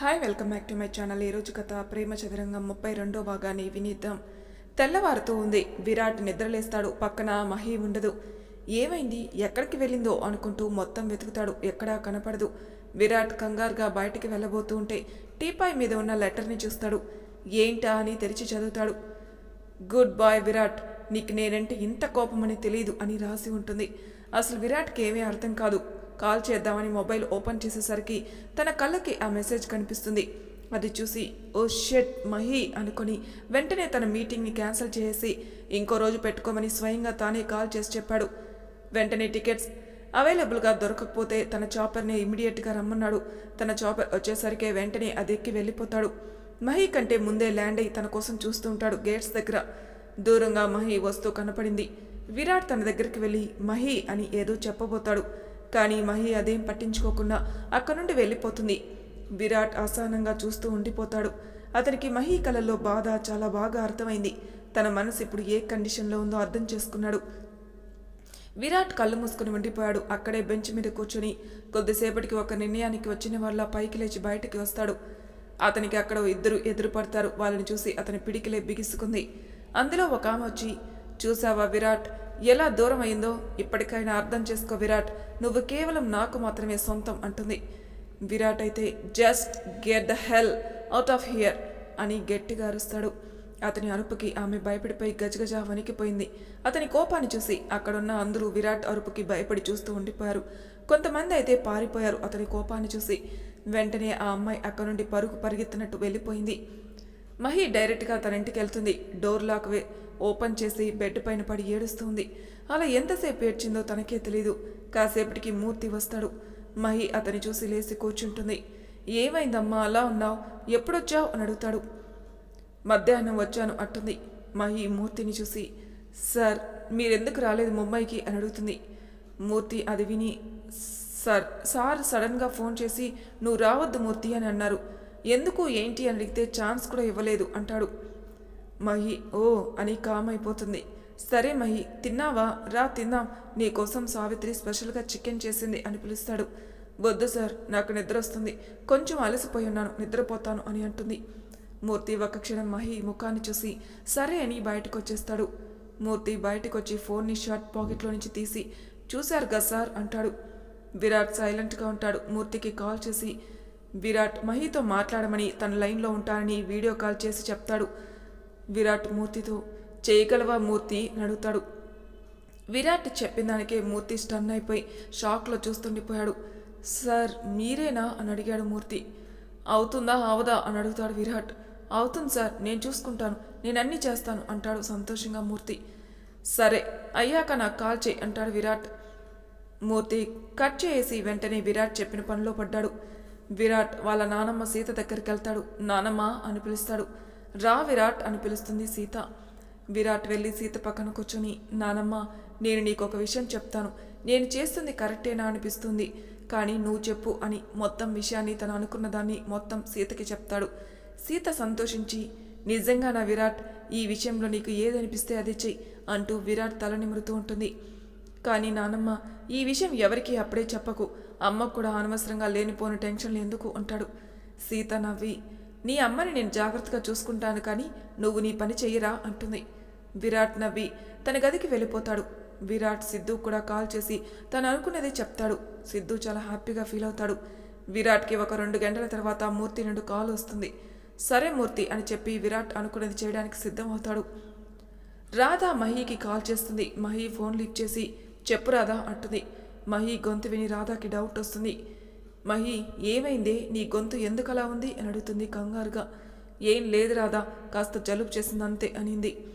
Hi welcome back to my channel ఈరోజు కథ ప్రేమ చదరంగం ముప్పై రెండో భాగాన్ని వినిద్దాం. తెల్లవారుతూ ఉంది. విరాట్ నిద్రలేస్తాడు. పక్కన మహి ఉండదు. ఏమైంది? ఎక్కడికి వెళ్ళిందో అనుకుంటూ మొత్తం వెతుకుతాడు. ఎక్కడా కనపడదు. విరాట్ కంగారుగా బయటికి వెళ్ళబోతూ ఉంటే టీపాయ్ మీద ఉన్న లెటర్ని చూస్తాడు. ఏంటా అని తెరిచి చదువుతాడు. గుడ్ బాయ్ విరాట్ నీకు నేనంటే ఇంత కోపమని తెలియదు అని రాసి ఉంటుంది. అసలు విరాట్కి ఏమీ అర్థం కాదు. కాల్ చేద్దామని మొబైల్ ఓపెన్ చేసేసరికి తన కళ్ళకి ఆ మెసేజ్ కనిపిస్తుంది. అది చూసి ఓ షెట్ మహి అనుకొని వెంటనే తన మీటింగ్ని క్యాన్సిల్ చేసి ఇంకో రోజు పెట్టుకోమని స్వయంగా తానే కాల్ చేసి చెప్పాడు. వెంటనే టికెట్స్ అవైలబుల్గా దొరకకపోతే తన చాపర్ని ఇమీడియట్గా రమ్మన్నాడు. తన చాపర్ వచ్చేసరికి వెంటనే అది ఎక్కి వెళ్ళిపోతాడు. మహి కంటే ముందే ల్యాండ్ అయి తన కోసం చూస్తూ ఉంటాడు గేట్స్ దగ్గర. దూరంగా మహి వస్తూ కనపడింది. విరాట్ తన దగ్గరికి వెళ్ళి మహి అని ఏదో చెప్పబోతాడు. కానీ మహి అదేం పట్టించుకోకుండా అక్కడి నుండి వెళ్ళిపోతుంది. విరాట్ అసహనంగా చూస్తూ ఉండిపోతాడు. అతనికి మహి కళల్లో బాధ చాలా బాగా అర్థమైంది. తన మనసు ఇప్పుడు ఏ కండిషన్లో ఉందో అర్థం చేసుకున్నాడు. విరాట్ కళ్ళు మూసుకుని ఉండిపోయాడు. అక్కడే బెంచ్ మీద కూర్చొని కొద్దిసేపటికి ఒక నిర్ణయానికి వచ్చిన వాళ్ళ పైకి లేచి బయటికి వస్తాడు. అతనికి అక్కడ ఇద్దరు ఎదురుపడతారు. వాళ్ళని చూసి అతని పిడికిలే బిగిసుకుంది. అందులో ఒక ఆమె వచ్చి చూసావా విరాట్? ఎలా దూరం అయిందో ఇప్పటికైనా అర్థం చేసుకో విరాట్. నువ్వు కేవలం నాకు మాత్రమే సొంతం అంటుంది. విరాట్ అయితే just get the hell out of here అని గట్టిగా అరుస్తాడు. అతని అరుపుకి ఆమె భయపడిపోయి గజగజ వణికిపోయింది. అతని కోపాన్ని చూసి అక్కడున్న అందరూ విరాట్ అరుపుకి భయపడి చూస్తూ ఉండిపోయారు. కొంతమంది అయితే పారిపోయారు అతని కోపాన్ని చూసి. వెంటనే ఆ అమ్మాయి అక్కడ నుండి పరుగు పరిగెత్తినట్టు వెళ్ళిపోయింది. మహి డైరెక్ట్గా తన ఇంటికి వెళ్తుంది డోర్ లాక్ వే ఓపెన్ చేసి బెడ్ పైన పడి ఏడుస్తుంది. అలా ఎంతసేపు ఏడ్చిందో తనకే తెలీదు. కాసేపటికి మూర్తి వస్తాడు. మహి అతని చూసి లేచి కూర్చుంటుంది. ఏమైందమ్మా? అలా ఉన్నావు? ఎప్పుడొచ్చావు? అని అడుగుతాడు. మధ్యాహ్నం వచ్చాను అంటుంది. మహి మూర్తిని చూసి సార్ మీరెందుకు రాలేదు ముంబైకి? అని అడుగుతుంది. మూర్తి అది విని సార్ సార్ సడన్గా ఫోన్ చేసి నువ్వు రావద్దు మూర్తి అని అన్నారు. ఎందుకు ఏంటి అని అడిగితే ఛాన్స్ కూడా ఇవ్వలేదు అంటాడు. మహి ఓ అని కామ్ అయిపోతుంది సరే మహి తిన్నావా? రా తిందాం. నీకోసం సావిత్రి స్పెషల్గా చికెన్ చేసింది అని పిలుస్తాడు. వద్దు సార్ నాకు నిద్ర వస్తుంది. కొంచెం అలసిపోయి ఉన్నాను నిద్రపోతాను అని అంటుంది. మూర్తి ఒక క్షణం మహి ముఖాన్ని చూసి సరే అని బయటకు వచ్చేస్తాడు మూర్తి బయటకు వచ్చి ఫోన్ని షర్ట్ పాకెట్లో నుంచి తీసి చూశారు కదా సార్? అంటాడు. విరాట్ సైలెంట్గా ఉంటాడు. మూర్తికి కాల్ చేసి విరాట్ మహితో మాట్లాడమని తన లైన్లో ఉంటానని వీడియో కాల్ చేసి చెప్తాడు. విరాట్ మూర్తితో చేయగలవా మూర్తి? అని అడుగుతాడు. విరాట్ చెప్పిన దానికే మూర్తి స్టన్ అయిపోయి షాక్లో చూస్తుండిపోయాడు. సార్ మీరేనా? అని అడిగాడు మూర్తి. అవుతుందా? అవదా అని అడుగుతాడు విరాట్. అవుతుంది సార్ నేను చూసుకుంటాను. నేను అన్నీ చేస్తాను అంటాడు సంతోషంగా మూర్తి. సరే అయ్యాక నాకు కాల్ చేయి అంటాడు విరాట్. మూర్తి కట్ చేసి వెంటనే విరాట్ చెప్పిన పనిలో పడ్డాడు. విరాట్ వాళ్ళ నానమ్మ సీత దగ్గరికి వెళ్తాడు. నానమ్మ అని పిలుస్తాడు. రా విరాట్ అని పిలుస్తుంది సీత. విరాట్ వెళ్ళి సీత పక్కన కూర్చొని నానమ్మ నేను నీకు ఒక విషయం చెప్తాను. నేను చేస్తుంది కరెక్టేనా అనిపిస్తుంది. కానీ నువ్వు చెప్పు అని మొత్తం విషయాన్ని తను అనుకున్న దాన్ని మొత్తం సీతకి చెప్తాడు. సీత సంతోషించి నిజంగా నా విరాట్ ఈ విషయంలో నీకు ఏదనిపిస్తే అది చెయ్యి అంటూ విరాట్ తల నిమురుతూ ఉంటుంది. కానీ నానమ్మ ఈ విషయం ఎవరికీ అప్పుడే చెప్పకు. అమ్మకు కూడా అనవసరంగా లేనిపోని టెన్షన్లు ఎందుకు అంటాడు సీత నవ్వి నీ అమ్మని నేను జాగ్రత్తగా చూసుకుంటాను కానీ నువ్వు నీ పని చెయ్యరా అంటుంది. విరాట్ నవ్వి తన గదికి వెళ్ళిపోతాడు. విరాట్ సిద్ధు కూడా కాల్ చేసి తను అనుకున్నదే చెప్తాడు. సిద్ధు చాలా హ్యాపీగా ఫీల్ అవుతాడు. విరాట్కి ఒక రెండు గంటల తర్వాత మూర్తి నుండి కాల్ వస్తుంది. సరే మూర్తి అని చెప్పి విరాట్ అనుకున్నది చేయడానికి సిద్ధమవుతాడు. రాధా మహీకి కాల్ చేస్తుంది. మహి ఫోన్ లిఫ్ట్ చేసి చెప్పు రాధా అంటుంది. మహి గొంతు విని రాధాకి డౌట్ వస్తుంది. మహి ఏమైందే? నీ గొంతు ఎందుకు అలా ఉంది? అని అడుగుతుంది కంగారుగా. ఏం లేదు రాధా కాస్త జలుబు చేసింది అంతే అనింది.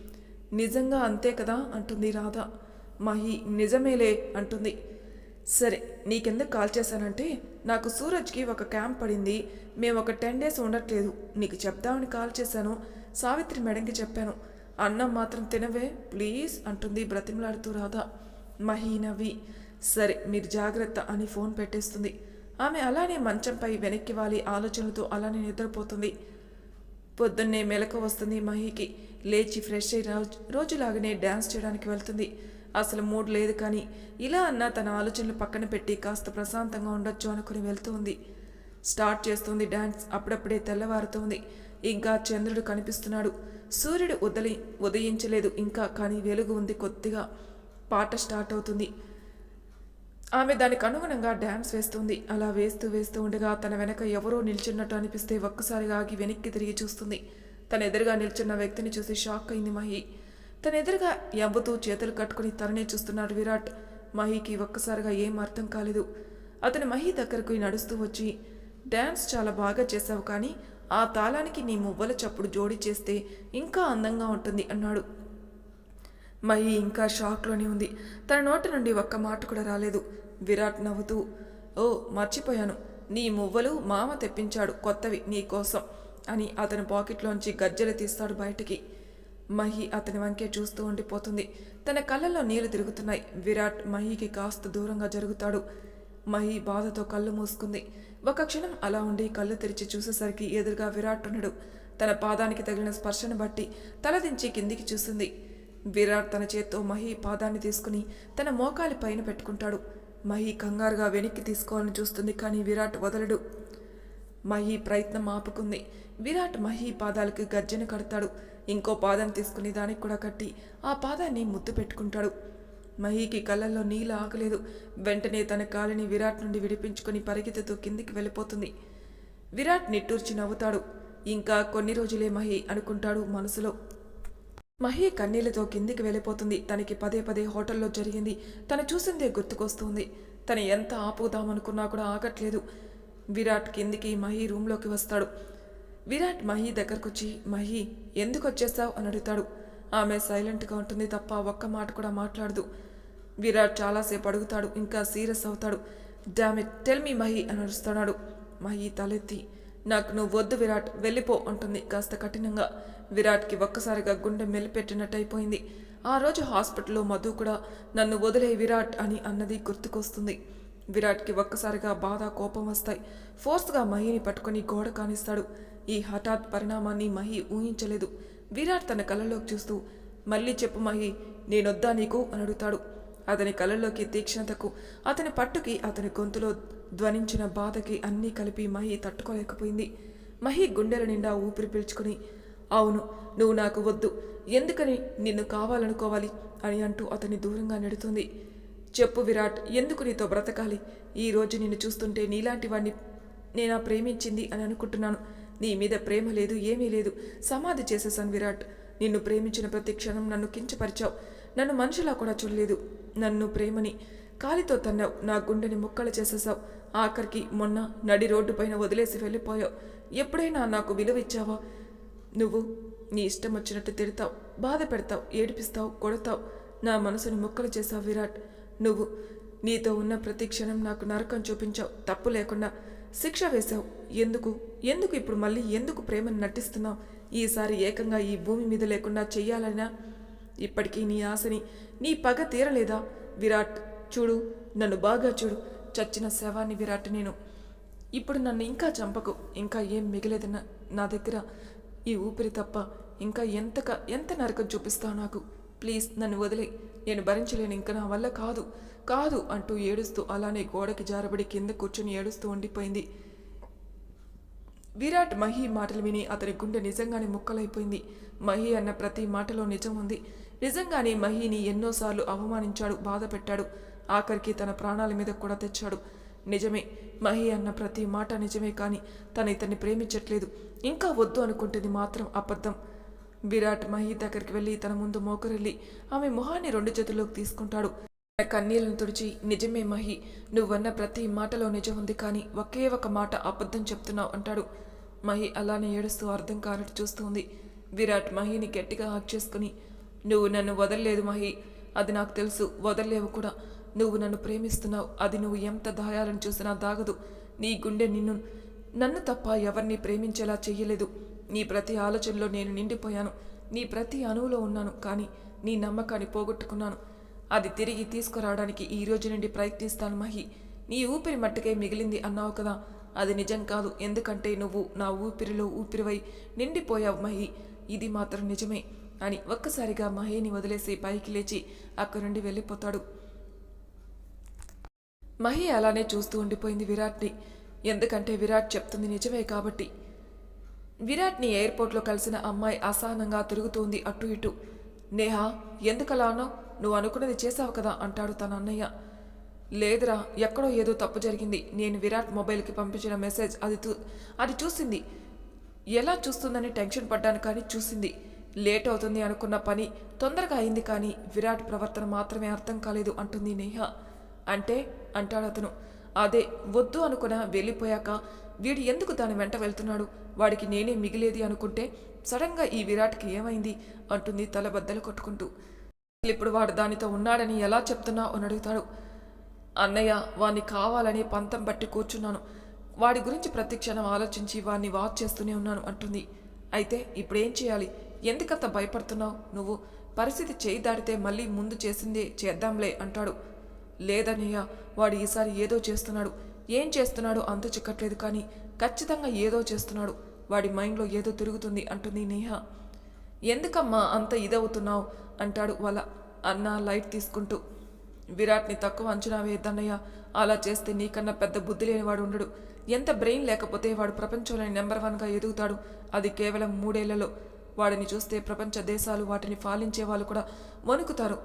నిజంగా అంతే కదా? అంటుంది రాధ. మహి నిజమేలే అంటుంది. సరే నీకెందుకు కాల్ చేశానంటే నాకు సూరజ్కి ఒక క్యాంప్ పడింది. మేము ఒక టెన్ డేస్ ఉండట్లేదు. నీకు చెప్దామని కాల్ చేశాను. సావిత్రి మేడంకి చెప్పాను. అన్నం మాత్రం తినవే ప్లీజ్ అంటుంది బ్రతిమలాడుతూ రాధా. మహి నవ్వి. సరే మీరు జాగ్రత్త అని ఫోన్ పెట్టేస్తుంది. ఆమె అలానే మంచంపై వెనక్కి వాలి ఆలోచనలతో అలానే నిద్రపోతుంది. పొద్దున్నే మెలకు వస్తుంది మహికి. లేచి ఫ్రెష్ అయి రోజు రోజులాగానే డ్యాన్స్ చేయడానికి వెళ్తుంది. అసలు మూడ్ లేదు కానీ ఇలా అన్నా తన ఆలోచనలు పక్కన పెట్టి కాస్త ప్రశాంతంగా ఉండొచ్చు అనుకుని వెళ్తూ ఉంది స్టార్ట్ చేస్తుంది డ్యాన్స్ అప్పుడప్పుడే తెల్లవారుతోంది. ఇంకా చంద్రుడు కనిపిస్తున్నాడు. సూర్యుడు ఉదలి ఉదయించలేదు. ఇంకా కానీ వెలుగు ఉంది కొద్దిగా. పాట స్టార్ట్ అవుతుంది. ఆమె దానికి అనుగుణంగా డ్యాన్స్ వేస్తుంది. అలా వేస్తూ వేస్తూ ఉండగా తన వెనక ఎవరో నిల్చున్నట్టు అనిపిస్తే ఒక్కసారిగా ఆగి వెనక్కి తిరిగి చూస్తుంది. తన ఎదురుగా నిల్చున్న వ్యక్తిని చూసి షాక్ అయింది మహి. తన ఎదురుగా ఎవ్వుతూ చేతులు కట్టుకుని తననే చూస్తున్నాడు విరాట్. మహికి ఒక్కసారిగా ఏం అర్థం కాలేదు. అతను మహి దగ్గరకు నడుస్తూ వచ్చి డ్యాన్స్ చాలా బాగా చేశావు కానీ ఆ తాళానికి నీ మువ్వల చప్పుడు జోడి చేస్తే ఇంకా అందంగా ఉంటుంది అన్నాడు. మహి ఇంకా షాక్లోనే ఉంది. తన నోటి నుండి ఒక్క మాట కూడా రాలేదు. విరాట్ నవ్వుతూ ఓ మర్చిపోయాను. నీ మువ్వలు మామ తెప్పించాడు కొత్తవి నీ కోసం అని అతని పాకెట్లోంచి గజ్జెలు తీస్తాడు బయటికి. మహి అతని వంకే చూస్తూ ఉండిపోతుంది. తన కళ్ళల్లో నీళ్ళు తిరుగుతున్నాయి. విరాట్ మహికి కాస్త దూరంగా జరుగుతాడు. మహి బాధతో కళ్ళు మూసుకుంది. ఒక క్షణం అలా ఉండి కళ్ళు తెరిచి చూసేసరికి ఎదురుగా విరాట్ ఉన్నాడు. తన పాదానికి తగిలిన స్పర్శను బట్టి తలదించి కిందికి చూసింది. విరాట్ తన చేత్తో మహి పాదాన్ని తీసుకుని తన మోకాలి పైన పెట్టుకుంటాడు. మహి కంగారుగా వెనక్కి తీసుకోవాలని చూస్తుంది కానీ విరాట్ వదలడు. మహి ప్రయత్నం ఆపుకుంది. విరాట్ మహి పాదాలకు గర్జన కడతాడు. ఇంకో పాదం తీసుకుని దానికి కూడా కట్టి ఆ పాదాన్ని ముద్దు పెట్టుకుంటాడు. మహికి కళ్ళల్లో నీళ్ళు ఆకలేదు వెంటనే తన కాలిని విరాట్ నుండి విడిపించుకొని పరిగెత్తుతూ కిందికి వెళ్ళిపోతుంది. విరాట్ నిట్టూర్చి నవ్వుతాడు. ఇంకా కొన్ని రోజులే మహి అనుకుంటాడు మనసులో. మహి కన్నీళ్ళతో కిందికి వెళ్ళిపోతుంది. తనకి పదే పదే హోటల్లో జరిగింది. తను చూసిందే గుర్తుకొస్తుంది. తను ఎంత ఆపుదామనుకున్నా కూడా ఆగట్లేదు. విరాట్ కిందికి మహి రూమ్లోకి వస్తాడు. విరాట్ మహి దగ్గరకొచ్చి మహి ఎందుకు వచ్చేసావు అని అడుగుతాడు. ఆమె సైలెంట్గా ఉంటుంది తప్ప ఒక్క మాట కూడా మాట్లాడదు. విరాట్ చాలాసేపు అడుగుతాడు ఇంకా సీరియస్ అవుతాడు. డామిట్ టెల్ మీ మహి అని అరుస్తున్నాడు. మహి తలెత్తి నాకు నువ్వు వద్దు విరాట్ వెళ్ళిపో అంటుంది కాస్త కఠినంగా. విరాట్కి ఒక్కసారిగా గుండె మెలిపెట్టినట్టయిపోయింది. ఆ రోజు హాస్పిటల్లో మధు కూడా నన్ను వదిలే విరాట్ అని అన్నది గుర్తుకొస్తుంది. విరాట్కి ఒక్కసారిగా బాధ కోపం వస్తాయి. ఫోర్స్గా మహిని పట్టుకొని గోడ కానిస్తాడు. ఈ హఠాత్ పరిణామాన్ని మహి ఊహించలేదు. విరాట్ తన కళ్ళలోకి చూస్తూ మళ్ళీ చెప్పు మహి నేనొద్దా నీకు? అని అడుగుతాడు. అతని కళ్ళలోకి తీక్షణతకు అతని పట్టుకి అతని గొంతులో ధ్వనించిన బాధకి అన్నీ కలిపి మహి తట్టుకోలేకపోయింది. మహి గుండెల నిండా ఊపిరి పీల్చుకుని అవును నువ్వు నాకు వద్దు. ఎందుకని నిన్ను కావాలనుకోవాలి? అని అంటూ అతని దూరంగా నెడుతుంది. చెప్పు విరాట్ ఎందుకు నీతో బ్రతకాలి? ఈ రోజు నిన్ను చూస్తుంటే నీలాంటి వాడిని నేనా ప్రేమించింది? అని అనుకుంటున్నాను. నీ మీద ప్రేమ లేదు ఏమీ లేదు. సమాధి చేసేసాను విరాట్. నిన్ను ప్రేమించిన ప్రతి క్షణం నన్ను కించపరిచావు. నన్ను మనుషులా కూడా చూడలేదు. నన్ను ప్రేమని కాలితో తన్నావు నా గుండెని ముక్కలు చేసేసావు ఆఖరికి మొన్న నడి రోడ్డుపైన వదిలేసి వెళ్ళిపోయావు. ఎప్పుడైనా నాకు విలువ ఇచ్చావా? నువ్వు నీ ఇష్టం వచ్చినట్టు తిడతావు బాధ పెడతావు ఏడిపిస్తావు కొడతావు. నా మనసుని ముక్కలు చేసావు విరాట్. నువ్వు నీతో ఉన్న ప్రతి క్షణం నాకు నరకం చూపించావు. తప్పు లేకుండా శిక్ష వేశావు. ఎందుకు? ఎందుకు ఇప్పుడు మళ్ళీ ఎందుకు ప్రేమను నటిస్తున్నావు? ఈసారి ఏకంగా ఈ భూమి మీద లేకుండా చెయ్యాలనా ఇప్పటికీ నీ ఆశని నీ పగ తీరలేదా? విరాట్ చూడు నన్ను బాగా చూడు. చచ్చిన శవాన్ని విరాట్ నేను. ఇప్పుడు నన్ను ఇంకా చంపకు. ఇంకా ఏం మిగిలేదు నా- దగ్గర. ఈ ఊపిరి తప్ప ఇంకా ఎంతక ఎంత నరకం చూపిస్తావు నాకు? ప్లీజ్ నన్ను వదిలే. నేను భరించలేను ఇంకా నా వల్ల కాదు. కాదు అంటూ ఏడుస్తూ అలానే గోడకి జారబడి కింద కూర్చొని ఏడుస్తూ ఉండిపోయింది. విరాట్ మహి మాటలు విని అతని గుండె నిజంగానే ముక్కలైపోయింది. మహి అన్న ప్రతి మాటలో నిజం ఉంది. నిజంగానే మహిని ఎన్నోసార్లు అవమానించాడు బాధ పెట్టాడు ఆఖరికి తన ప్రాణాల మీద కూడా తెచ్చాడు. నిజమే మహి అన్న ప్రతి మాట నిజమే కానీ తను ఇతన్ని ప్రేమించట్లేదు. ఇంకా వద్దు అనుకుంటుంది మాత్రం అబద్ధం. విరాట్ మహి దగ్గరికి వెళ్ళి తన ముందు మోకరెళ్ళి ఆమె మొహాన్ని రెండు చేతుల్లోకి తీసుకుంటాడు. తన కన్నీళ్ళను తుడిచి నిజమే మహి నువ్వన్న ప్రతి మాటలో నిజం ఉంది కానీ ఒకే ఒక మాట అబద్ధం చెప్తున్నావు అంటాడు. మహి అలానే ఏడుస్తూ అర్థం కానట్టు చూస్తుంది. విరాట్ మహిని గట్టిగా హక్ చేసుకుని నువ్వు నన్ను వదలలేదు మహి అది నాకు తెలుసు వదలలేవు కూడా. నువ్వు నన్ను ప్రేమిస్తున్నావు. అది నువ్వు ఎంత దాయాలను చూసినా దాగదు. నీ గుండె నిన్ను నన్ను తప్ప ఎవరిని ప్రేమించేలా చెయ్యలేదు. నీ ప్రతి ఆలోచనలో నేను నిండిపోయాను. నీ ప్రతి అణువులో ఉన్నాను. కానీ నీ నమ్మకాన్ని పోగొట్టుకున్నాను. అది తిరిగి తీసుకురావడానికి ఈ రోజు నుండి ప్రయత్నిస్తాను మహి. నీ ఊపిరి మట్టుకే మిగిలింది అన్నావు కదా. అది నిజం కాదు. ఎందుకంటే నువ్వు నా ఊపిరిలో ఊపిరివై నిండిపోయావు మహి. ఇది మాత్రం నిజమే అని ఒక్కసారిగా మహిని వదిలేసి పైకి లేచి అక్కడి నుండి వెళ్ళిపోతాడు. మహి అలానే చూస్తూ ఉండిపోయింది విరాట్ని. ఎందుకంటే విరాట్ చెప్తుంది నిజమే కాబట్టి. విరాట్ని ఎయిర్పోర్ట్లో కలిసిన అమ్మాయి అసహనంగా తిరుగుతోంది అటు ఇటు. నేహ ఎందుకలానో నువ్వు అనుకున్నది చేసావు కదా అంటాడు తన అన్నయ్య. లేదురా ఎక్కడో ఏదో తప్పు జరిగింది. నేను విరాట్ మొబైల్కి పంపించిన మెసేజ్ అది అది చూసింది. ఎలా చూస్తుందని టెన్షన్ పడ్డాను కానీ చూసింది. లేట్ అవుతుంది అనుకున్న పని తొందరగా అయింది కానీ విరాట్ ప్రవర్తన మాత్రమే అర్థం కాలేదు అంటుంది నేహ. అంటే అంటాడు అతను. అదే వద్దు అనుకున్న వెళ్ళిపోయాక వీడు ఎందుకు దాని వెంట వెళ్తున్నాడు? వాడికి నేనే మిగిలేది అనుకుంటే సడన్గా ఈ విరాట్కి ఏమైంది? అంటుంది తల బద్దలు కొట్టుకుంటూ. ఇప్పుడు వాడు దానితో ఉన్నాడని ఎలా చెప్తున్నా అని అడుగుతాడు. అన్నయ్య వాణ్ణి కావాలని పంతం బట్టి కూర్చున్నాను. వాడి గురించి ప్రతిక్షణం ఆలోచించి వాణ్ణి వాచ్ చేస్తూనే ఉన్నాను అంటుంది. అయితే ఇప్పుడేం చేయాలి? ఎందుకంత భయపడుతున్నావు నువ్వు? పరిస్థితి చేయి దాటితే మళ్ళీ ముందు చేసిందే చేద్దాంలే అంటాడు. లేదన్నయ్య వాడు ఈసారి ఏదో చేస్తున్నాడు. ఏం చేస్తున్నాడో అంత చిక్కట్లేదు కానీ ఖచ్చితంగా ఏదో చేస్తున్నాడు. వాడి మైండ్లో ఏదో తిరుగుతుంది అంటుంది నేహ. ఎందుకమ్మా అంత ఇదవుతున్నావు? అంటాడు వాళ్ళ అన్న లైట్ తీసుకుంటూ. విరాట్ని తక్కువ అంచనా వేయద్దన్నయ్య అలా చేస్తే నీకన్నా పెద్ద బుద్ధి లేనివాడు ఉండడు. ఎంత బ్రెయిన్ లేకపోతే వాడు ప్రపంచంలోని నెంబర్ వన్గా ఎదుగుతాడు. అది కేవలం మూడేళ్ళలో. వాడిని చూస్తే ప్రపంచ దేశాలు వాటిని పాలించే వాళ్ళు కూడా వణుకుతారు.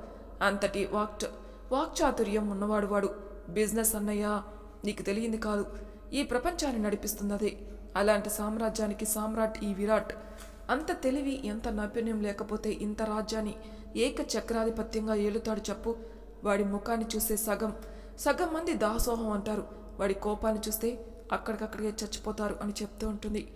అంతటి వాక్ట్ వాక్చాతుర్యం ఉన్నవాడు వాడు. బిజినెస్ అన్నయ్యా నీకు తెలియంది కాదు. ఈ ప్రపంచాన్ని నడిపిస్తున్నదే. అలాంటి సామ్రాజ్యానికి సామ్రాట్ ఈ విరాట్. అంత తెలివి ఎంత నైపుణ్యం లేకపోతే ఇంత రాజ్యాన్ని ఏక చక్రాధిపత్యంగా ఏలుతాడు చెప్పు. వాడి ముఖాన్ని చూసే సగం. సగం మంది దాసోహం అంటారు. వాడి కోపాన్ని చూస్తే అక్కడికక్కడికే చచ్చిపోతారు అని చెప్తూ ఉంటుంది.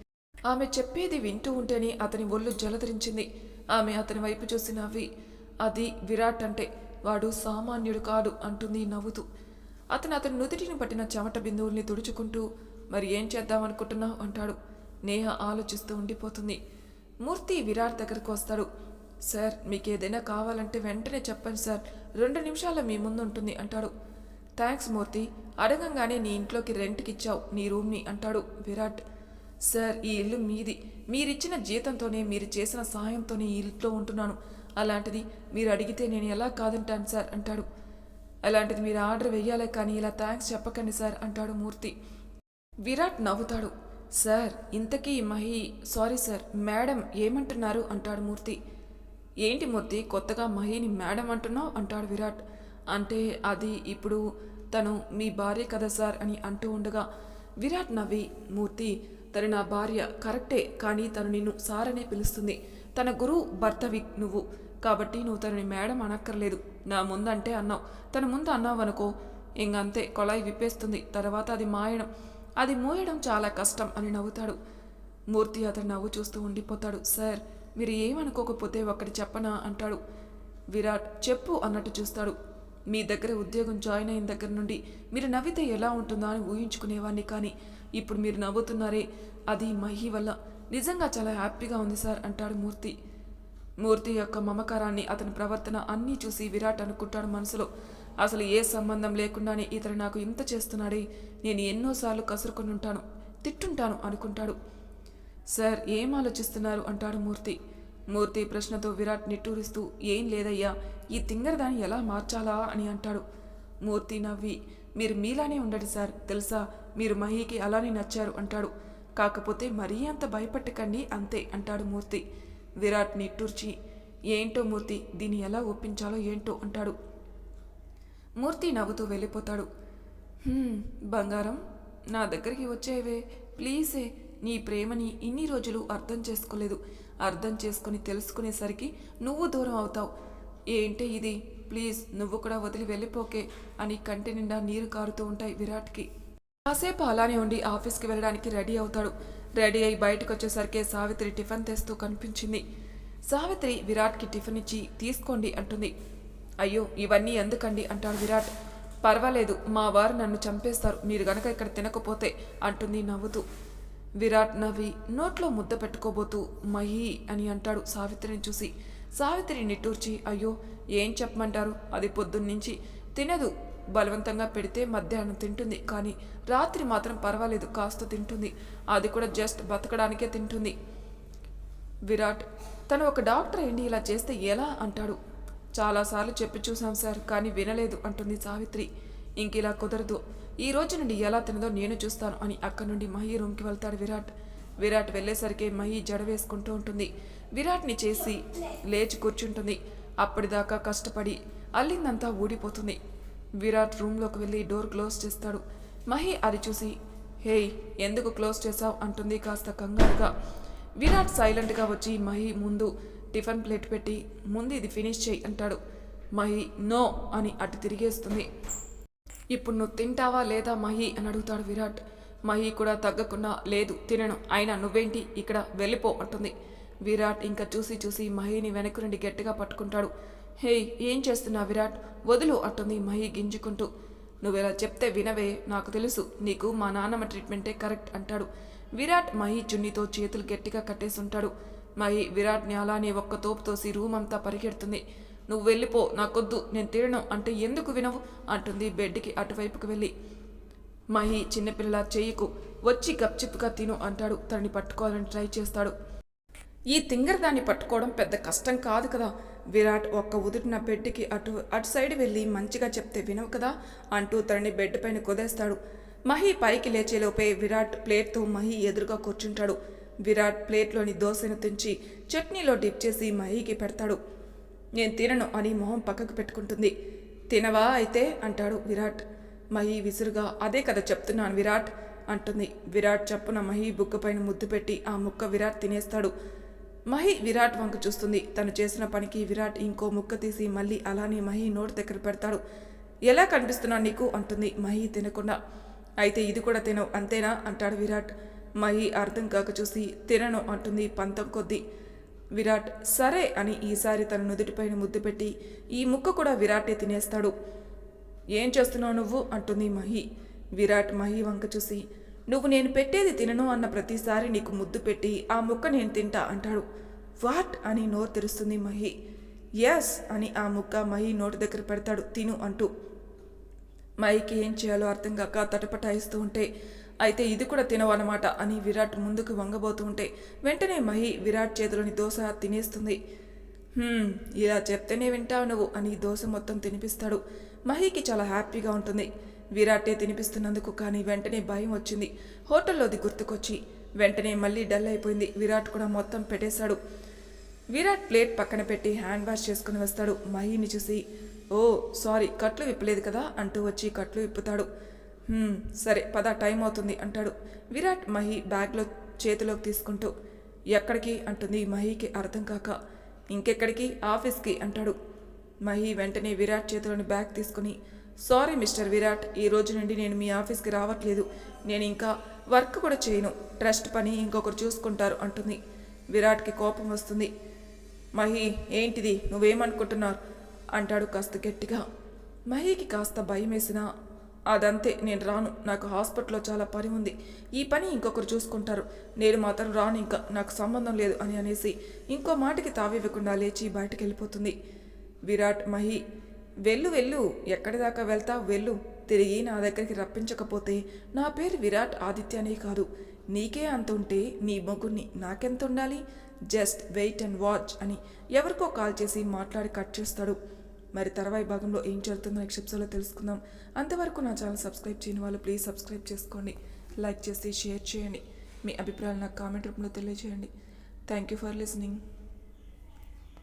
ఆమె చెప్పేది వింటూ ఉంటేనే అతని ఒళ్ళు జలధరించింది. ఆమె అతని వైపు చూసి నవ్వి అది విరాట్ అంటే వాడు సామాన్యుడు కాడు అంటుంది నవ్వుతూ. అతను అతని నుదుటిని పట్టిన చెమట బిందువుల్ని తుడుచుకుంటూ మరి ఏం చేద్దామనుకుంటున్నావు? అంటాడు. నేహ ఆలోచిస్తూ ఉండిపోతుంది. మూర్తి విరాట్ దగ్గరకు వస్తాడు. సార్ మీకు ఏదైనా కావాలంటే వెంటనే చెప్పండి సార్. రెండు నిమిషాల్లో మీ ముందు ఉంటుంది అంటాడు. థ్యాంక్స్ మూర్తి. అడగంగానే నీ ఇంట్లోకి రెంట్కి ఇచ్చావు నీ రూమ్ని అంటాడు విరాట్. సార్ ఈ ఇల్లు మీది. మీరిచ్చిన జీతంతోనే మీరు చేసిన సహాయంతోనే ఈ ఇంట్లో ఉంటున్నాను. అలాంటిది మీరు అడిగితే నేను ఎలా కాదంటాను సార్ అంటాడు. అలాంటిది మీరు ఆర్డర్ వెయ్యాలే కానీ ఇలా థ్యాంక్స్ చెప్పకండి సార్ అంటాడు మూర్తి. విరాట్ నవ్వుతాడు. సార్ ఇంతకీ మహి సారీ సార్ మేడం ఏమంటున్నారు అంటాడు మూర్తి. ఏంటి మూర్తి కొత్తగా మహిని మేడం అంటున్నావు అంటాడు విరాట్. అంటే అది ఇప్పుడు తను మీ భార్య కదా సార్ అని అంటూ ఉండగా విరాట్ నవ్వి మూర్తి తను నా భార్య కరెక్టే కానీ తను నిన్ను సార్ అనే పిలుస్తుంది. తన గురువు భర్తవి నువ్వు. కాబట్టి నువ్వు తనని మేడం అనక్కర్లేదు. నా ముందంటే అన్నావు. తన ముందు అన్నావు అనుకో ఇంకంతే కొళాయి విప్పేస్తుంది. తర్వాత అది మాయడం. అది మోయడం చాలా కష్టం అని నవ్వుతాడు. మూర్తి అతను నవ్వు చూస్తూ ఉండిపోతాడు. సార్ మీరు ఏమనుకోకపోతే ఒకటి చెప్పనా అంటాడు. విరాట్ చెప్పు అన్నట్టు చూస్తాడు. మీ దగ్గర ఉద్యోగం జాయిన్ అయిన దగ్గర నుండి మీరు నవ్వితే ఎలా ఉంటుందో అని ఊహించుకునేవాడిని కానీ ఇప్పుడు మీరు నవ్వుతున్నారే అది మహి వల్ల. నిజంగా చాలా హ్యాపీగా ఉంది సార్ అంటాడు మూర్తి. మూర్తి యొక్క మమకారాన్ని అతని ప్రవర్తన అన్నీ చూసి విరాట్ అనుకుంటాడు మనసులో. అసలు ఏ సంబంధం లేకుండానే ఇతను నాకు ఇంత చేస్తున్నాడే నేను ఎన్నోసార్లు కసురుకొని ఉంటాను తిట్టుంటాను అనుకుంటాడు. సార్ ఏం ఆలోచిస్తున్నారు? అంటాడు మూర్తి. మూర్తి ప్రశ్నతో విరాట్ నిట్టూరిస్తూ ఏం లేదయ్యా ఈ తింగరదాన్ని ఎలా మార్చాలా అని అంటాడు. మూర్తి నవ్వి మీరు మీలానే ఉండండి సార్ తెలుసా మీరు మహీకి అలానే నచ్చారు అంటాడు. కాకపోతే మరీ అంత భయపెట్టకండి అంతే అంటాడు మూర్తి. విరాట్ నిట్టూర్చి ఏంటో మూర్తి దీన్ని ఎలా ఒప్పించాలో ఏంటో అంటాడు. మూర్తి నవ్వుతూ వెళ్ళిపోతాడు. బంగారం నా దగ్గరికి వచ్చేవే ప్లీజే నీ ప్రేమని ఇన్ని రోజులు అర్థం చేసుకోలేదు. అర్థం చేసుకుని తెలుసుకునేసరికి నువ్వు దూరం అవుతావు. ఏంటే ఇది? ప్లీజ్ నువ్వు కూడా వదిలి వెళ్ళిపోకే అని కంటి నిండా నీరు కారుతూ ఉంటాయి విరాట్కి. కాసేపు అలానే ఉండి ఆఫీస్కి వెళ్ళడానికి రెడీ అవుతాడు. రెడీ అయి బయటకు వచ్చేసరికి సావిత్రి టిఫిన్ తెస్తూ కనిపించింది. సావిత్రి విరాట్కి టిఫిన్ ఇచ్చి తీసుకోండి అంటుంది. అయ్యో ఇవన్నీ ఎందుకండి? అంటాడు విరాట్. పర్వాలేదు మా వారు నన్ను చంపేస్తారు. మీరు గనక ఇక్కడ తినకపోతే అంటుంది నవ్వుతూ. విరాట్ నవ్వి నోట్లో ముద్ద పెట్టుకోబోతూ మహి అని అంటాడు సావిత్రిని చూసి. సావిత్రి నిట్టూర్చి అయ్యో ఏం చెప్పమంటారు? అది పొద్దున్నుంచి. తినదు బలవంతంగా పెడితే మధ్యాహ్నం తింటుంది. కానీ రాత్రి మాత్రం పర్వాలేదు కాస్త తింటుంది. అది కూడా జస్ట్ బతకడానికే తింటుంది. విరాట్ తను ఒక డాక్టర్ ఏంటి ఇలా చేస్తే ఎలా? అంటాడు. చాలాసార్లు చెప్పి చూసాం సార్ కానీ వినలేదు అంటుంది సావిత్రి. ఇంక ఇలా కుదరదు. ఈ రోజు నుండి ఎలా తినదో నేను చూస్తాను అని అక్కడి నుండి మహి రూమ్కి వెళ్తాడు విరాట్. విరాట్ వెళ్ళేసరికి మహి జడ వేసుకుంటూ ఉంటుంది. విరాట్ని చేసి లేచి కూర్చుంటుంది. అప్పటిదాకా కష్టపడి అల్లిందంతా ఊడిపోతుంది. విరాట్ రూమ్లోకి వెళ్ళి డోర్ క్లోజ్ చేస్తాడు. మహి అది చూసి హేయ్ ఎందుకు క్లోజ్ చేశావు? అంటుంది కాస్త కంగారుగా. విరాట్ సైలెంట్గా వచ్చి మహి ముందు టిఫిన్ ప్లేట్ పెట్టి ముందు ఇది ఫినిష్ చేయి అంటాడు. మహి నో అని అటు తిరిగేస్తుంది. ఇప్పుడు నువ్వు తింటావా లేదా మహి? అని అడుగుతాడు విరాట్. మహి కూడా తగ్గకుండా లేదు తినను. అయినా నువ్వేంటి? ఇక్కడ వెళ్ళిపో అంటుంది. విరాట్ ఇంకా చూసి చూసి మహిని వెనక్కు నుండి గట్టిగా పట్టుకుంటాడు. హే ఏం చేస్తున్నా విరాట్? వదులు అట్టుంది మహి గింజుకుంటూ. నువ్వెలా చెప్తే వినవే నాకు తెలుసు. నీకు మా నాన్నమ్మ ట్రీట్మెంటే కరెక్ట్ అంటాడు. విరాట్ మహి చున్నీతో చేతులు గట్టిగా కట్టేసి ఉంటాడు మహి విరాట్ని అలానే ఒక్క తోపు తోసి రూమ్ అంతా పరిగెడుతుంది. నువ్వు వెళ్ళిపో నాకొద్దు నేను తినను అంటే ఎందుకు వినవు? అంటుంది బెడ్కి అటువైపుకు వెళ్ళి. మహి చిన్నపిల్లల చేయకు వచ్చి గప్చిప్గా తిను అంటాడు. తనని పట్టుకోవాలని ట్రై చేస్తాడు. ఈ తింగర్ దాన్ని పట్టుకోవడం పెద్ద కష్టం కాదు కదా. విరాట్ ఒక్క ఉదుటిన బెడ్కి అటు అటు సైడ్ వెళ్ళి మంచిగా చెప్తే వినవు కదా అంటూ తనని బెడ్ పైన కుదేస్తాడు. మహి పైకి లేచేలోపే విరాట్ ప్లేట్తో మహి ఎదురుగా కూర్చుంటాడు. విరాట్ ప్లేట్లోని దోశను తుంచి చట్నీలో డిప్ చేసి మహికి పెడతాడు. నేను తినను అని మొహం పక్కకు పెట్టుకుంటుంది. తినవా అయితే అంటాడు విరాట్. మహి విసురుగా అదే కదా చెప్తున్నాను విరాట్ అంటుంది. విరాట్ చప్పున మహి బుక్క పైన ముద్దు పెట్టి ఆ ముక్క విరాట్ తినేస్తాడు. మహి విరాట్ వంక చూస్తుంది. తను చేసిన పనికి విరాట్ ఇంకో ముక్క తీసి మళ్ళీ అలానే మహి నోటి దగ్గర పెడతాడు. ఎలా కనిపిస్తున్నా నీకు? అంటుంది మహి తినకుండా. అయితే ఇది కూడా తినవు అంతేనా? అంటాడు విరాట్. మహి అర్థం కాక చూసి తినను అంటుంది పంతం కొద్దీ. విరాట్ సరే అని ఈసారి తన నుదుటిపైన ముద్దు పెట్టి ఈ ముక్క కూడా విరాటే తినేస్తాడు. ఏం చేస్తున్నావు నువ్వు? అంటుంది మహి. విరాట్ మహి వంక చూసి నువ్వు నేను పెట్టేది తినను అన్న ప్రతిసారి నీకు ముద్దు పెట్టి ఆ ముక్క నేను తింటా అంటాడు. వాట్? అని నోరు తెరుస్తుంది మహి. ఎస్ అని ఆ ముక్క మహి నోటి దగ్గర పెడతాడు. తిను అంటూ. మహికి ఏం చేయాలో అర్థం కాక తటపటాయిస్తూ ఉంటే అయితే ఇది కూడా తినవన్నమాట అని విరాట్ ముందుకు వంగబోతూ ఉంటే వెంటనే మహి విరాట్ చేతిలోని దోశ తినేస్తుంది. ఇలా చెప్తేనే వింటావు నువ్వు అని దోశ మొత్తం తినిపిస్తాడు. మహికి చాలా హ్యాపీగా ఉంటుంది. విరాటే తినిపిస్తున్నందుకు కానీ వెంటనే భయం వచ్చింది. హోటల్లోది గుర్తుకొచ్చి వెంటనే మళ్ళీ డల్ అయిపోయింది. విరాట్ కూడా మొత్తం పెట్టేశాడు. విరాట్ ప్లేట్ పక్కన పెట్టి హ్యాండ్ వాష్ చేసుకుని వస్తాడు మహిని చూసి. ఓ సారీ కట్లు విప్పలేదు కదా అంటూ వచ్చి కట్లు విప్పుతాడు. సరే పద టైం అవుతుంది అంటాడు. విరాట్ మహి బ్యాగ్లో చేతిలోకి తీసుకుంటూ ఎక్కడికి? అంటుంది మహికి అర్థం కాక. ఇంకెక్కడికి? ఆఫీస్కి అంటాడు. మహి వెంటనే విరాట్ చేతిలోని బ్యాగ్ తీసుకుని సారీ మిస్టర్ విరాట్ ఈ రోజు నుండి నేను మీ ఆఫీస్కి రావట్లేదు. నేను ఇంకా వర్క్ కూడా చేయను. ట్రస్ట్ పని ఇంకొకరు చూసుకుంటారు అంటుంది. విరాట్కి కోపం వస్తుంది. మహి ఏంటిది? నువ్వేమనుకుంటున్నారు? అంటాడు కాస్త గట్టిగా. మహికి కాస్త భయం వేసినా అదంతే నేను రాను. నాకు హాస్పిటల్లో చాలా పని ఉంది. ఈ పని ఇంకొకరు చూసుకుంటారు. నేను మాత్రం రాను ఇంకా. నాకు సంబంధం లేదు అని అనేసి ఇంకో మాటకి తావివ్వకుండా లేచి బయటకు వెళ్ళిపోతుంది విరాట్ మహి వెళ్ళు వెళ్ళు. ఎక్కడి దాకా వెళ్తావు? వెళ్ళు. తిరిగి నా దగ్గరికి రప్పించకపోతే నా పేరు విరాట్ ఆదిత్య అనే కాదు. నీకే అంత ఉంటే నీ మొగుణ్ణి నాకెంత ఉండాలి జస్ట్ వెయిట్ అండ్ వాచ్ అని ఎవరికో కాల్ చేసి మాట్లాడి కట్ చేస్తాడు. మరి తర్వాయి భాగంలో ఏం జరుగుతుందో నెక్స్ట్ ఎపిసోడ్లో తెలుసుకుందాం. అంతవరకు నా ఛానల్ సబ్స్క్రైబ్ చేయని వాళ్ళు ప్లీజ్ సబ్స్క్రైబ్ చేసుకోండి. లైక్ చేసి షేర్ చేయండి. మీ అభిప్రాయాలు నాకు కామెంట్ రూపంలో తెలియజేయండి. Thank you for listening